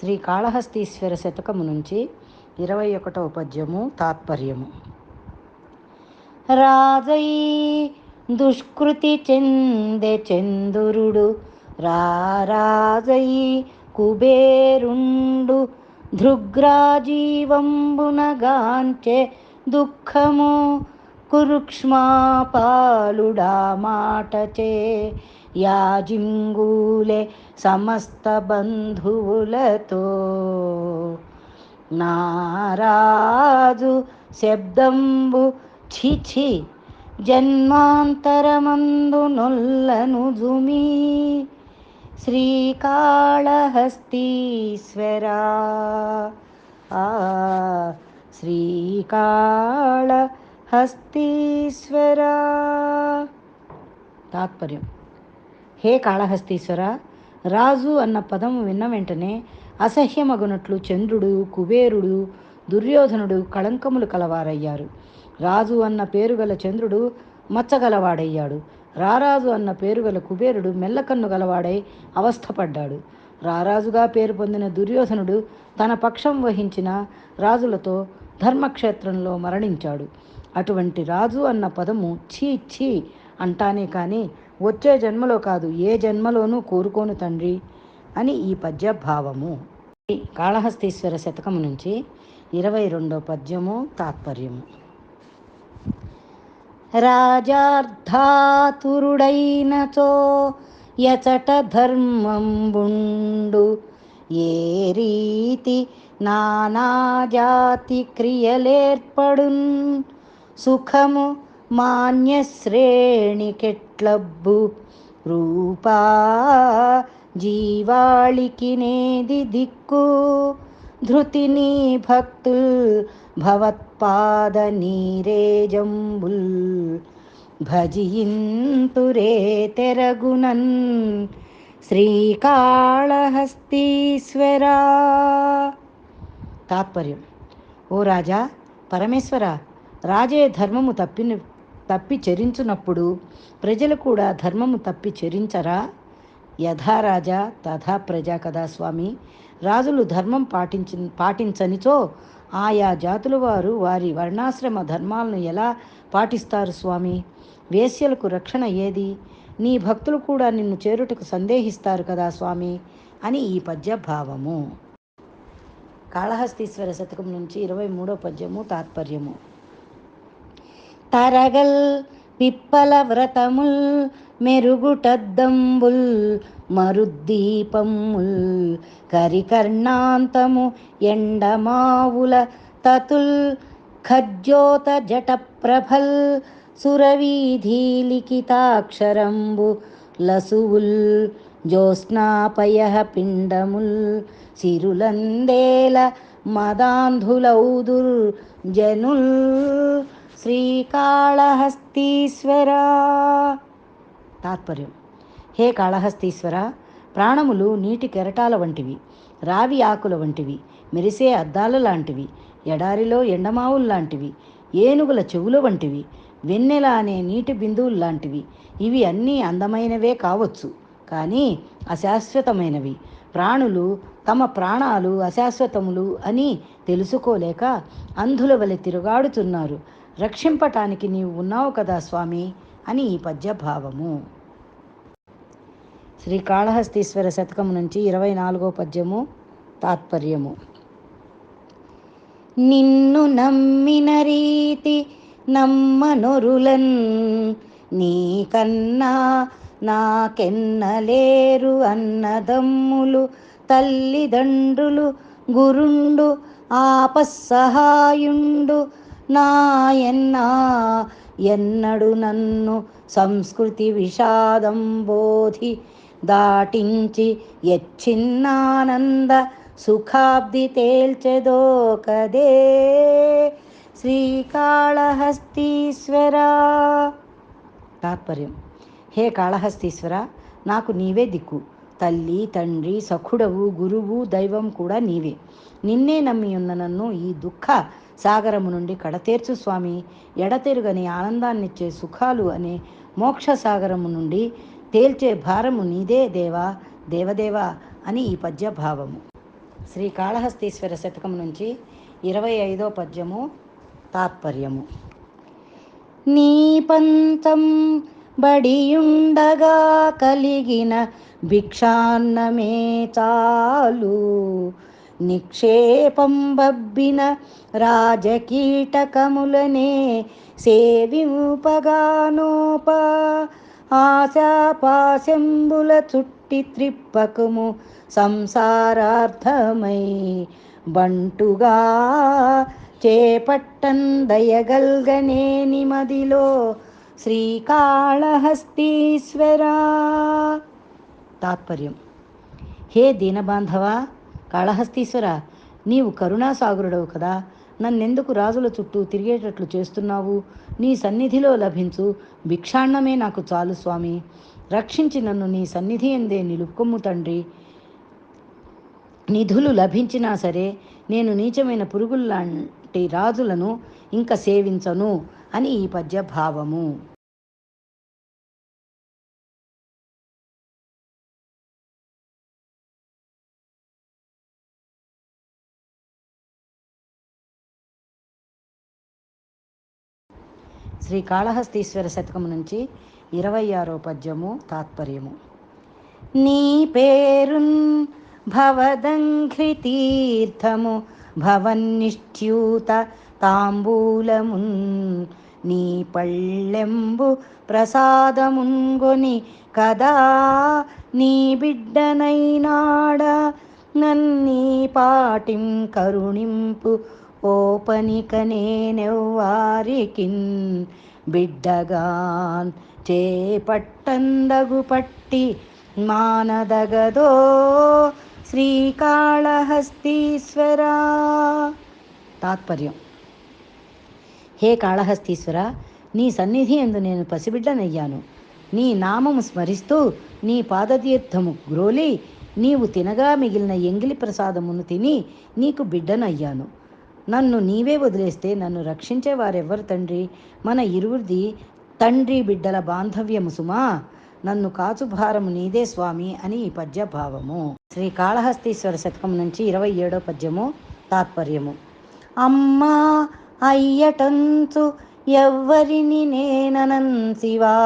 శ్రీ కాళహస్తీశ్వర శతకము నుంచి ఇరవై ఒకటవ పద్యము తాత్పర్యము. రాజై దుష్కృతి చెందె చందురుడు రారాజై కుబేరుండు ధృగ్రాజీవంబునగాంచె దుఃఖము కురుక్ష్మాపాలుడా మాటచే యాజింగూలే సమస్త బంధువులతో. నారాజు శబ్దంబు ఛిఛి జన్మాంతరమందు నొల్లను జుమి. శ్రీకాళహస్తీశ్వరా. ఆ శ్రీకాళహస్తీశ్వరా. తాత్పర్యం. హే కాళహస్తీశ్వర! రాజు అన్న పదం విన్న వెంటనే అసహ్యమగునట్లు చంద్రుడు కుబేరుడు దుర్యోధనుడు కళంకములు కలవారయ్యారు. రాజు అన్న పేరుగల చంద్రుడు మచ్చగలవాడయ్యాడు. రారాజు అన్న పేరుగల కుబేరుడు మెల్లకన్ను గలవాడై అవస్థపడ్డాడు. రారాజుగా పేరు పొందిన దుర్యోధనుడు తన పక్షం వహించిన రాజులతో ధర్మక్షేత్రంలో మరణించాడు. అటువంటి రాజు అన్న పదము ఛీ ఛీ అంటానే కానీ వచ్చే జన్మలో కాదు ఏ జన్మలోనూ కోరుకోను తండ్రి అని ఈ పద్య భావము కాళహస్తీశ్వర శతకము నుంచి ఇరవై రెండో పద్యము తాత్పర్యము. రాజార్ధాతురుడైనచో యచట ధర్మంబుండు. ఏ రీతి నానాజాతి క్రియలేర్పడున్. సుఖము మాన్యశ్రేణికెట్లబ్బు రూపా జీవాళికి నేది దిక్కు ధృతిని భక్తుల్ భవత్పాద నీరేజంబుల్ భజియింతురే తెరగునన్ శ్రీకాళహస్తీశ్వరా తాత్పర్యం ఓ రాజా పరమేశ్వర రాజే ధర్మము తప్పిన తప్పి చరించునప్పుడు ప్రజలు కూడా ధర్మము తప్పి చరించరా? యథా రాజా తథా ప్రజా కదా స్వామి. రాజులు ధర్మం పాటించి పాటించనిచో ఆయా జాతుల వారు వారి వర్ణాశ్రమ ధర్మాలను ఎలా పాటిస్తారు స్వామి? వేశ్యలకు రక్షణ ఏది? నీ భక్తులు కూడా నిన్ను చేరుటకు సందేహిస్తారు కదా స్వామి? అని ఈ పద్య భావము కాళహస్తీశ్వర శతకం నుంచి ఇరవై మూడో పద్యము తాత్పర్యము. తరగల్ పిప్పల వ్రతముల్ మెరుగుటద్దంబుల్ మరుద్దీపముల్ కరికర్ణాంతము ఎండమావుల తతుల్ ఖజ్జోత జట ప్రభల్ సురవీధీలిఖితాక్షరంబు లసువుల్ జ్యోత్స్నాపయ పిండముల్ సిరులందేల మదాంధులౌదుర్ జనుల్ శ్రీకాళహస్తీశ్వరా. తాత్పర్యం. హే కాళహస్తీశ్వర ప్రాణములు నీటి కెరటాల వంటివి రావి ఆకుల వంటివి మెరిసే అద్దాల లాంటివి ఎడారిలో ఎండమావులు లాంటివి ఏనుగుల చెవుల వంటివి వెన్నెల అనే నీటి బిందువులు లాంటివి ఇవి అన్నీ అందమైనవే కావచ్చు. కానీ అశాశ్వతమైనవి. ప్రాణులు తమ ప్రాణాలు అశాశ్వతములు అని తెలుసుకోలేక అంధుల వలె తిరుగాడుతున్నారు. రక్షింపటానికి నీవు ఉన్నావు కదా స్వామి అని ఈ పద్య భావము శ్రీకాళహస్తీశ్వర శతకం నుంచి ఇరవై నాలుగో పద్యము తాత్పర్యము. నిన్ను నమ్మిన రీతి నమ్మనొరులన్ నీకన్నా నాకెన్నలేరు అన్నదమ్ములు తల్లిదండ్రులు గురుండు ఆపస్సహాయుండు నాయన్నా ఎన్నడు నన్ను సంస్కృతి విషాదం బోధి దాటించి ఎచ్చిన్నానంద సుఖాబ్ది తేల్చెదో కదే. శ్రీకాళహస్తీశ్వర. తాత్పర్యం. హే కాళహస్తీశ్వర నాకు నీవే దిక్కు. తల్లి తండ్రి సఖుడవు గురువు దైవం కూడా నీవే. నిన్నే నమ్మి ఉన్న నన్ను ఈ దుఃఖ సాగరము నుండి కడతేర్చు స్వామి. ఎడతెరుగని ఆనందాన్నిచ్చే సుఖాలు అనే మోక్ష సాగరము నుండి తేల్చే భారము నీదే దేవా దేవదేవా అని ఈ పద్య భావము శ్రీ కాళహస్తీశ్వర శతకం నుంచి ఇరవై ఐదో పద్యము తాత్పర్యము. నీ పంతం బడియుండగా కలిగిన భిక్షాన్నమే చాలు. నిక్షేపం బబ్బిన రాజకీటకములనే సేవింపగానోప. ఆశాపాశంబుల చుట్టి త్రిప్పకము సంసారార్థమై బంటుగా చేపట్టన్ దయగల్గనే నిమదిలో శ్రీకాళహస్తీశ్వరా. తాత్పర్యం. హే దీనబాంధవ కాళహస్తీశ్వర నీవు కరుణాసాగరుడవు కదా. నన్నెందుకు రాజుల చుట్టూ తిరిగేటట్లు చేస్తున్నావు? నీ సన్నిధిలో లభించు భిక్షాన్నమే నాకు చాలు స్వామి. రక్షించి నన్ను నీ సన్నిధి ఎందే నిలుపుకొమ్ము తండ్రి. నిధులు లభించినా సరే నేను నీచమైన పురుగుల్లాంటి రాజులను ఇంకా సేవించను అని ఈ పద్య భావము శ్రీ కాళహస్తీశ్వర శతకం నుంచి ఇరవై ఆరో పద్యము తాత్పర్యము. నీ పేరున్ భవదంఘ్రితీర్థము భవన్నిష్ట్యూత తాంబూలమున్ నీ పళ్ళెంబు ప్రసాదమున్గొని కదా నీ బిడ్డనైనాడా నన్నీ పాటిం కరుణింపు ఓపనిక నేనెవ్వారికిన్ బిడ్డగాన్ చేపట్టందగు పట్టి మానదగదో శ్రీకాళహస్తీశ్వరా. తాత్పర్యం. హే కాళహస్తీశ్వర నీ సన్నిధి ఎందు నేను పసిబిడ్డనయ్యాను. నీ నామము స్మరిస్తూ నీ పాదతీర్థము గ్రోలి నీవు తినగా మిగిలిన ఎంగిలి ప్రసాదమును తిని నీకు బిడ్డనయ్యాను. నన్ను నీవే వదిలేస్తే నన్ను రక్షించే వారెవ్వరు తండ్రి? మన ఇరువురిది తండ్రి బిడ్డల బాంధవ్యము సుమా. నన్ను కాచు భారము నీదే స్వామి అని ఈ పద్య భావము శ్రీ కాళహస్తీశ్వర శతకం నుంచి ఇరవై ఏడో పద్యము తాత్పర్యము. అమ్మా అయ్యటంచు ఎవ్వరిని నేననంతివా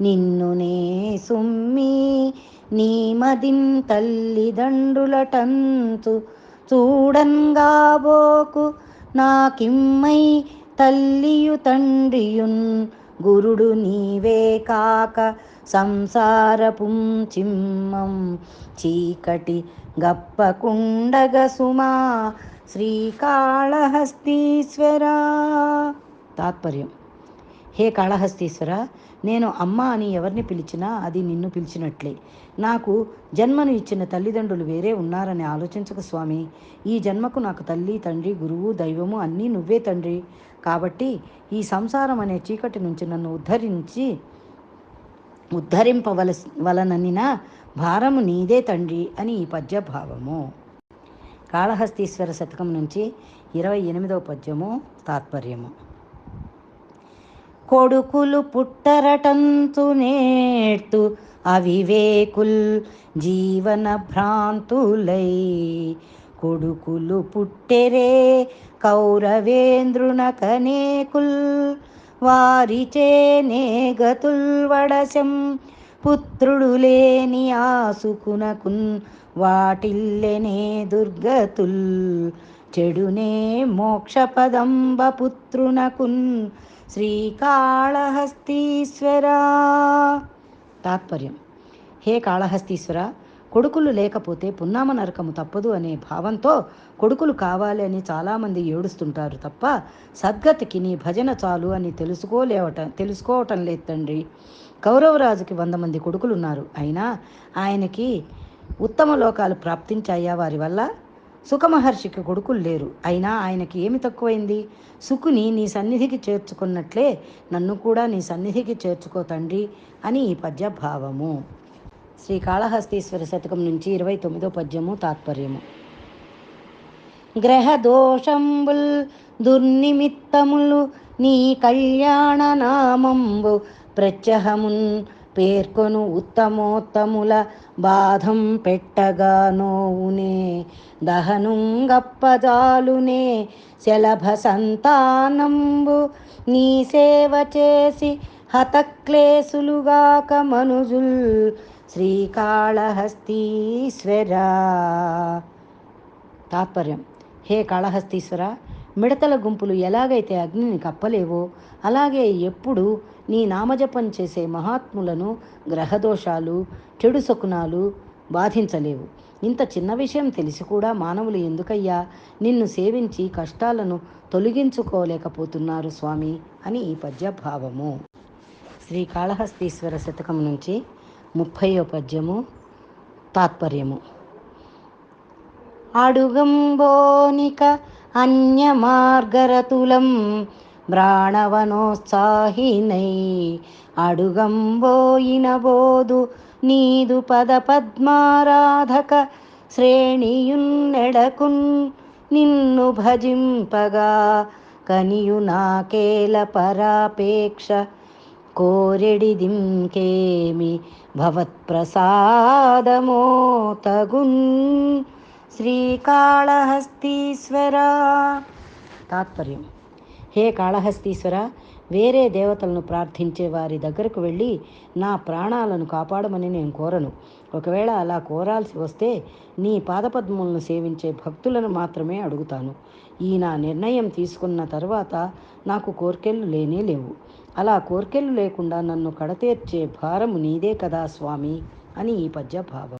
నిన్ను నే సుమ్మి నీ మదిన్ తల్లిదండ్రులటంచు చూడంగాబోకు నాకిమ్మై తల్లియు తండ్రియున్ గురుడు నీవే కాక సంసారపుం చిమ్మం చీకటి గప్పకుండగ సుమా శ్రీకాళహస్తీశ్వర. తాత్పర్యం. హే కాళహస్తీశ్వర నేను అమ్మ అని ఎవరిని పిలిచినా అది నిన్ను పిలిచినట్లే. నాకు జన్మను ఇచ్చిన తల్లిదండ్రులు వేరే ఉన్నారని ఆలోచించక స్వామి. ఈ జన్మకు నాకు తల్లి తండ్రి గురువు దైవము అన్నీ నువ్వే తండ్రి. కాబట్టి ఈ సంసారం అనే చీకటి నుంచి నన్ను ఉద్ధరించి ఉద్ధరింపవల వలననిన భారము నీదే తండ్రి అని ఈ పద్య భావము కాళహస్తీశ్వర శతకం నుంచి ఇరవై ఎనిమిదవ పద్యము తాత్పర్యము. కొడుకులు పుట్టరటంతు నేర్తు అవివేకుల్ జీవన భ్రాంతులై. కొడుకులు పుట్టెరే కౌరవేంద్రున కనేకుల్ వారిచేనే గతుల్ వడశం పుత్రుడు లేని ఆసుకునకున్ వాటిల్లెనే దుర్గతుల్. చెడునే మోక్షపదంబ పుత్రునకున్ శ్రీకాళహస్తీశ్వరా. తాత్పర్యం. హే కాళహస్తీశ్వర కొడుకులు లేకపోతే పున్నామ నరకము తప్పదు అనే భావంతో కొడుకులు కావాలి అని చాలామంది ఏడుస్తుంటారు తప్ప సద్గతికి నీ భజన చాలు అని తెలుసుకోలేవట తెలుసుకోవటం లేదు తండ్రి. కౌరవరాజుకి వంద మంది కొడుకులున్నారు. అయినా ఆయనకి ఉత్తమ లోకాలు ప్రాప్తించాయా వారి వల్ల? సుఖమహర్షికి కొడుకులు లేరు. అయినా ఆయనకి ఏమి తక్కువైంది? సుకుని నీ సన్నిధికి చేర్చుకున్నట్లే నన్ను కూడా నీ సన్నిధికి చేర్చుకో తండ్రి అని ఈ పద్య భావము శ్రీ కాళహస్తీశ్వర శతకం నుంచి ఇరవై తొమ్మిదో పద్యము తాత్పర్యము. గ్రహ దోషంబుల్ దుర్నిమిత్తములు నీ కళ్యాణ నామంబు ప్రత్యహమున్ పేర్కొను ఉత్తమోత్తముల బాధం పెట్టగా నోవునే దహనుంగప్పజాలునే శలభ సంతానంబు నీ సేవ చేసి హతక్లేశులుగాక మనుజుల్ శ్రీకాళహస్తీశ్వరా. తాత్పర్యం. హే కాళహస్తీశ్వర మిడతల గుంపులు ఎలాగైతే అగ్నిని కప్పలేవో అలాగే ఎప్పుడు నీ నామజపం చేసే మహాత్ములను గ్రహదోషాలు చెడు శకునాలు బాధించలేవు. ఇంత చిన్న విషయం తెలిసి కూడా మానవులు ఎందుకయ్యా నిన్ను సేవించి కష్టాలను తొలగించుకోలేకపోతున్నారు స్వామి అని ఈ పద్య భావము శ్రీ కాళహస్తీశ్వర శతకం నుంచి ముప్పయో పద్యము తాత్పర్యము. అడుగంబోనిక అన్యమార్గరతులం బ్రాణవనోత్సాహినై అడుగంబోయినబోదు నీదు పద పద్మారాధక శ్రేణియున్నెడకున్ నిన్ను భజింపగా కనియు నాకేల పరాపేక్ష కోరెడిదింకేమి భవత్ప్రసాదమో తగున్ శ్రీకాళహస్తీశ్వర. తాత్పర్యం. హే కాళహస్తీశ్వర వేరే దేవతలను ప్రార్థించే వారి దగ్గరకు వెళ్ళి నా ప్రాణాలను కాపాడమని నేను కోరను. ఒకవేళ అలా కోరాల్సి వస్తే నీ పాదపద్మములను సేవించే భక్తులను మాత్రమే అడుగుతాను. ఈ నా నిర్ణయం తీసుకున్న తర్వాత నాకు కోర్కెళ్ళు లేనే లేవు. అలా కోర్కెళ్ళు లేకుండా నన్ను కడతీర్చే భారము నీదే కదా స్వామి అని ఈ పద్య భావం